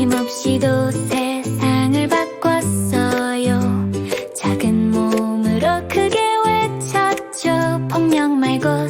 힘없이도 세상을 바꿨어요. 작은 몸으로 크게 외쳤죠. 폭력 말고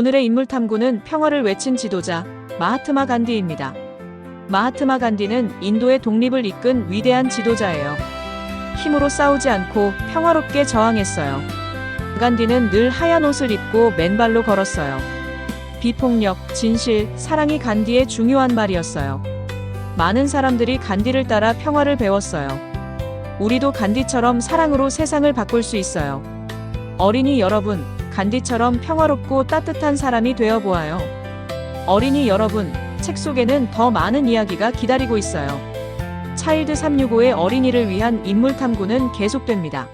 오늘의 인물 탐구는 평화를 외친 지도자 마하트마 간디입니다. 마하트마 간디는 인도의 독립을 이끈 위대한 지도자예요. 힘으로 싸우지 않고 평화롭게 저항했어요. 간디는 늘 하얀 옷을 입고 맨발로 걸었어요. 비폭력, 진실, 사랑이 간디의 중요한 말이었어요. 많은 사람들이 간디를 따라 평화를 배웠어요. 우리도 간디처럼 사랑으로 세상을 바꿀 수 있어요. 어린이 여러분, 간디처럼 평화롭고 따뜻한 사람이 되어 보아요. 어린이 여러분, 책 속에는 더 많은 이야기가 기다리고 있어요. 차일드 365의 어린이를 위한 인물 탐구는 계속됩니다.